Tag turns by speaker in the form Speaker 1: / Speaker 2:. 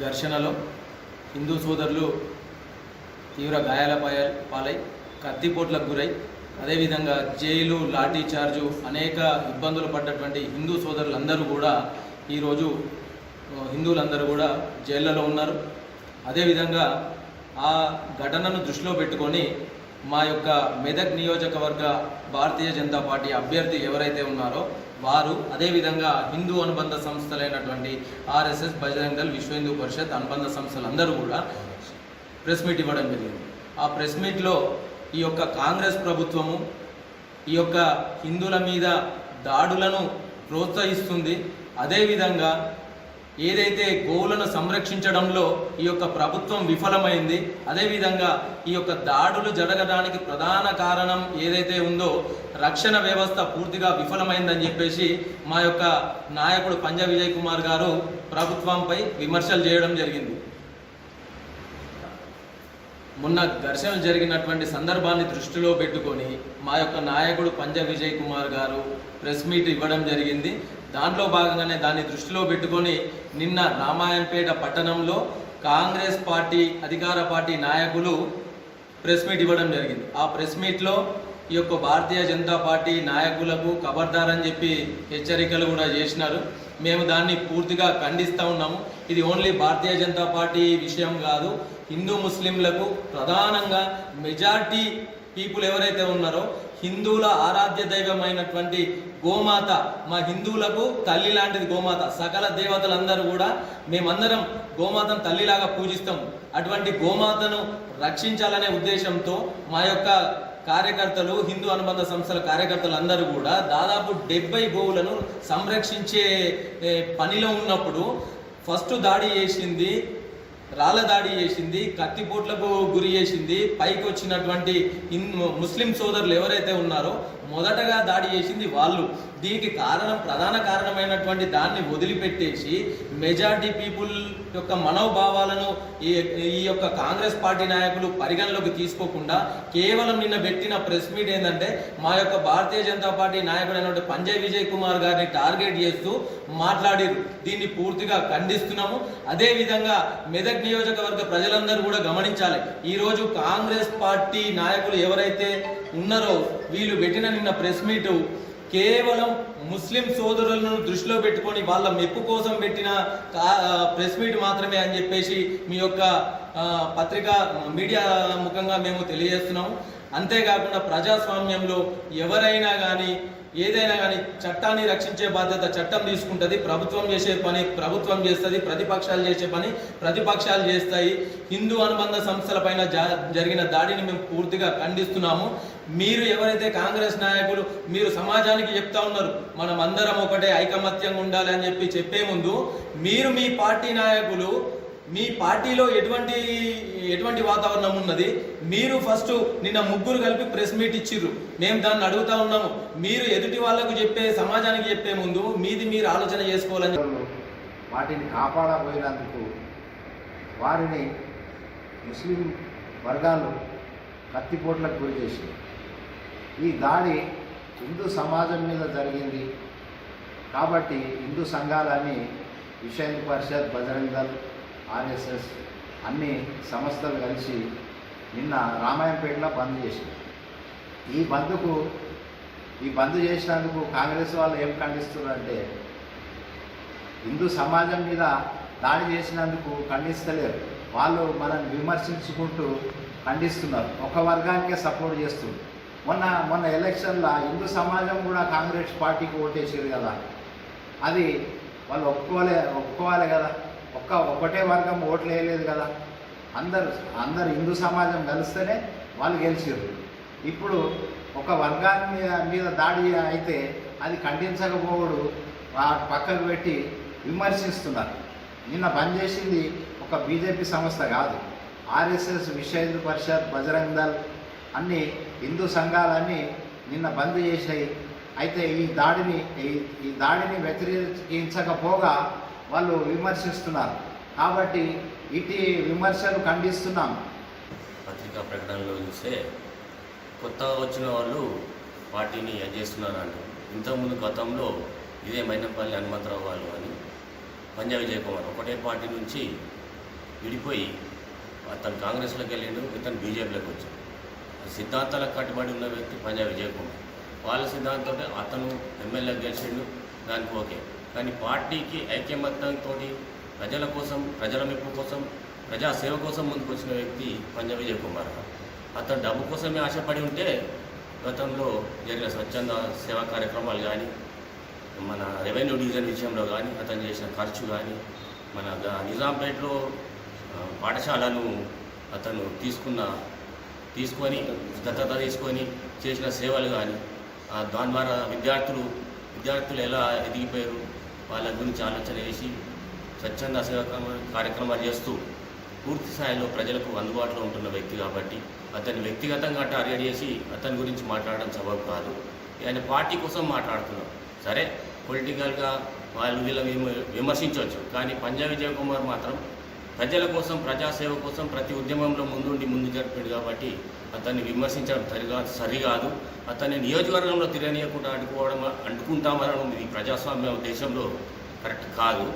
Speaker 1: ఘర్షణలో హిందూ సోదరులు తీవ్ర గాయాల పాలై కత్తిపోట్లకు గురై అదేవిధంగా జైలు లాఠీ చార్జు అనేక ఇబ్బందులు పడ్డటువంటి హిందూ సోదరులందరూ కూడా ఈరోజు హిందువులందరూ కూడా జైళ్ళలో ఉన్నారు. అదేవిధంగా ఆ ఘటనను దృష్టిలో పెట్టుకొని మా యొక్క మెదక్ నియోజకవర్గ భారతీయ జనతా పార్టీ అభ్యర్థి ఎవరైతే ఉన్నారో వారు అదేవిధంగా హిందూ అనుబంధ సంస్థలైనటువంటి ఆర్ఎస్ఎస్ బజరంగ్ దళ్ విశ్వ హిందూ పరిషత్ అనుబంధ సంస్థలందరూ కూడా ప్రెస్ మీట్ ఇవ్వడం జరిగింది. ఆ ప్రెస్ మీట్లో ఈ యొక్క కాంగ్రెస్ ప్రభుత్వము ఈ యొక్క హిందువుల మీద దాడులను ప్రోత్సహిస్తుంది. అదేవిధంగా ఏదైతే గోవులను సంరక్షించడంలో ఈ యొక్క ప్రభుత్వం విఫలమైంది అదేవిధంగా ఈ యొక్క దాడులు జరగడానికి ప్రధాన కారణం ఏదైతే ఉందో రక్షణ వ్యవస్థ పూర్తిగా విఫలమైందని చెప్పేసి మా యొక్క నాయకుడు పంజ విజయ్ కుమార్ గారు ప్రభుత్వంపై విమర్శలు చేయడం జరిగింది. మొన్న ఘర్షణలు జరిగినటువంటి సందర్భాన్ని దృష్టిలో పెట్టుకొని మా యొక్క నాయకుడు పంజ విజయ్ కుమార్ గారు ప్రెస్ మీట్ ఇవ్వడం జరిగింది. దాంట్లో భాగంగానే దాన్ని దృష్టిలో పెట్టుకొని నిన్న రామాయణపేట పట్టణంలో కాంగ్రెస్ పార్టీ అధికార పార్టీ నాయకులు ప్రెస్ మీట్ ఇవ్వడం జరిగింది. ఆ ప్రెస్ మీట్లో ఈ యొక్క భారతీయ జనతా పార్టీ నాయకులకు ఖబర్దార్ అని చెప్పి హెచ్చరికలు కూడా చేసినారు. మేము దాన్ని పూర్తిగా ఖండిస్తూ ఉన్నాము. ఇది ఓన్లీ భారతీయ జనతా పార్టీ విషయం కాదు. హిందూ ముస్లింలకు ప్రధానంగా మెజార్టీ పీపుల్ ఎవరైతే ఉన్నారో హిందువుల ఆరాధ్య దైవమైనటువంటి గోమాత మా హిందువులకు తల్లి లాంటిది గోమాత. సకల దేవతలందరూ కూడా మేమందరం గోమాతను తల్లిలాగా పూజిస్తాం. అటువంటి గోమాతను రక్షించాలనే ఉద్దేశంతో మా యొక్క కార్యకర్తలు హిందూ అనుబంధ సంస్థల కార్యకర్తలు అందరూ కూడా దాదాపు డెబ్బై గోవులను సంరక్షించే పనిలో ఉన్నప్పుడు ఫస్ట్ దాడి చేసింది రాళ్ళ దాడి చేసింది కత్తిపోట్లకు గురి చేసింది పైకి వచ్చినటువంటి ముస్లిం సోదరులు ఎవరైతే ఉన్నారో మొదటగా దాడి చేసింది వాళ్ళు. దీనికి కారణం ప్రధాన కారణమైనటువంటి దాన్ని వదిలిపెట్టేసి మెజార్టీ పీపుల్ యొక్క మనోభావాలను ఈ ఈ యొక్క కాంగ్రెస్ పార్టీ నాయకులు పరిగణలోకి తీసుకోకుండా కేవలం నిన్న పెట్టిన ప్రెస్ మీట్ ఏంటంటే మా యొక్క భారతీయ జనతా పార్టీ నాయకుడైనటువంటి పంజయ్ విజయ్ కుమార్ గారిని టార్గెట్ చేస్తూ మాట్లాడారు. దీన్ని పూర్తిగా ఖండిస్తున్నాము. అదేవిధంగా మెదక్ నియోజకవర్గ ప్రజలందరూ కూడా గమనించాలి. ఈరోజు కాంగ్రెస్ పార్టీ నాయకులు ఎవరైతే ఉన్నారో వీళ్ళు పెట్టిన నిన్న ప్రెస్ మీటు కేవలం ముస్లిం సోదరులను దృష్టిలో పెట్టుకొని వాళ్ళ మెప్పు కోసం పెట్టిన కా- ప్రెస్ మీట్ మాత్రమే అని చెప్పేసి మీ యొక్క పత్రిక మీడియా ముఖంగా మేము తెలియజేస్తున్నాము. అంతేకాకుండా ప్రజాస్వామ్యంలో ఎవరైనా కానీ ఏదైనా కానీ చట్టాన్ని రక్షించే బాధ్యత చట్టం తీసుకుంటుంది. ప్రభుత్వం చేసే పని ప్రభుత్వం చేస్తుంది. ప్రతిపక్షాలు చేసే పని ప్రతిపక్షాలు చేస్తాయి. హిందూ అనుబంధ సంస్థల పైన జా- జరిగిన దాడిని మేము పూర్తిగా ఖండిస్తున్నాము. మీరు ఎవరైతే కాంగ్రెస్ నాయకులు మీరు సమాజానికి చెప్తా ఉన్నారు మనం అందరం ఒకటే ఐకమత్యంగా ఉండాలి అని చెప్పి చెప్పే ముందు మీరు మీ పార్టీ నాయకులు మీ పార్టీలో ఎటువంటి ఎటువంటి వాతావరణం ఉన్నది? మీరు ఫస్ట్ నిన్న ముగ్గురు కలిపి ప్రెస్ మీట్ ఇచ్చిర్రు. మేము దాన్ని అడుగుతా ఉన్నాము. మీరు ఎదుటి వాళ్ళకు చెప్పే సమాజానికి చెప్పే ముందు మీది మీరు ఆలోచన చేసుకోవాలని
Speaker 2: వాటిని కాపాడబోయినందుకు వారిని ముస్లిం వర్గాలు కత్తిపోట్లకు గురి చేసింది. ఈ దాడి హిందూ సమాజం మీద జరిగింది. కాబట్టి హిందూ సంఘాలని విశ్వ పరిషత్ బజరంగ్ దళ్ ఆర్ఎస్ఎస్ అన్ని సంస్థలు కలిసి నిన్న రామాయంపేటలో బంద్ చేసింది. ఈ బంద్కు ఈ బంద్ చేసినందుకు కాంగ్రెస్ వాళ్ళు ఏం ఖండిస్తున్నారంటే హిందూ సమాజం మీద దాడి చేసినందుకు ఖండిస్తలేరు. వాళ్ళు మనం విమర్శించుకుంటూ ఖండిస్తున్నారు. ఒక వర్గానికే సపోర్ట్ చేస్తుంది. మొన్న మొన్న ఎలక్షన్లో హిందూ సమాజం కూడా కాంగ్రెస్ పార్టీకి ఓటేసారు కదా. అది వాళ్ళు ఒప్పుకోలే ఒప్పుకోవాలి కదా. ఒక్క ఒకటే వర్గం ఓట్లు వేయలేదు కదా. అందరు అందరు హిందూ సమాజం కలిస్తేనే వాళ్ళు గెలిచారు ఇప్పుడు ఒక వర్గాన్ని మీద దాడి అయితే అది ఖండించకపోవడు పక్కకు పెట్టి విమర్శిస్తున్నారు. నిన్న బంద్ చేసింది ఒక బీజేపీ సంస్థ కాదు. ఆర్ఎస్ఎస్ విశ్వ పరిషత్ బజరంగ్ దళ్ అన్ని హిందూ సంఘాలన్నీ నిన్న బంద్ చేసాయి అయితే ఈ దాడిని ఈ- ఈ దాడిని వ్యతిరేకించకపోగా వాళ్ళు విమర్శిస్తున్నారు. కాబట్టి ఇటు విమర్శలు ఖండిస్తున్నాం.
Speaker 3: పత్రికా ప్రకటనలో చూస్తే కొత్తగా వచ్చిన వాళ్ళు పార్టీని చేస్తున్నారు ఇంతకుముందు గతంలో ఇదే మైనపల్లి హనుమంతరావు వాళ్ళు అని పంజాబ్ విజయకుమార్ ఒకటే పార్టీ నుంచి విడిపోయి అతను కాంగ్రెస్లోకి వెళ్ళిండు ఇతను బీజేపీలోకి వచ్చాడు. సిద్ధాంతాలకు కట్టుబడి ఉన్న వ్యక్తి పంజాబ్ విజయ్ వాళ్ళ సిద్ధాంతంతో అతను ఎమ్మెల్యే గెలిచిండు దానికి ఓకే. కానీ పార్టీకి ఐక్యమత్యంతో ప్రజల కోసం ప్రజల మెప్పు కోసం ప్రజా సేవ కోసం ముందుకు వచ్చిన వ్యక్తి పంజాబ్ విజయ్ కుమార్ అతను డబ్బు కోసమే ఆశపడి ఉంటే గతంలో జరిగిన స్వచ్ఛంద సేవా కార్యక్రమాలు కానీ మన రెవెన్యూ డివిజన్ విషయంలో కానీ అతను చేసిన ఖర్చు కానీ మన నిజాంపేటలో పాఠశాలను అతను తీసుకున్న తీసుకొని దత్తత తీసుకొని చేసిన సేవలు కానీ ఆ, దాని ద్వారా విద్యార్థులు విద్యార్థులు ఎలా ఎదిగిపోయారు? వాళ్ళ గురించి ఆలోచన చేసి స్వచ్ఛంద సేవక కార్యక్రమాలు చేస్తూ పూర్తి స్థాయిలో ప్రజలకు అందుబాటులో ఉంటున్న వ్యక్తి కాబట్టి అతన్ని వ్యక్తిగతంగా టార్గెట్ చేసి అతని గురించి మాట్లాడడం సబబు కాదు. ఆయన పార్టీ కోసం మాట్లాడుతున్నాం. సరే పొలిటికల్గా వాళ్ళు వీళ్ళ విమర్శించవచ్చు. కానీ పంజాబ్ విజయ్ కుమార్ మాత్రం ప్రజల కోసం ప్రజాసేవ కోసం ప్రతి ఉద్యమంలో ముందుండి ముందు జరిపాడు కాబట్టి అతన్ని విమర్శించడం సరిగా సరికాదు. అతన్ని నియోజకవర్గంలో తిరగనీయకుండా అడ్డుకోవడం అడ్డుకుంటామనడం ఇది ప్రజాస్వామ్య దేశంలో కరెక్ట్ కాదు.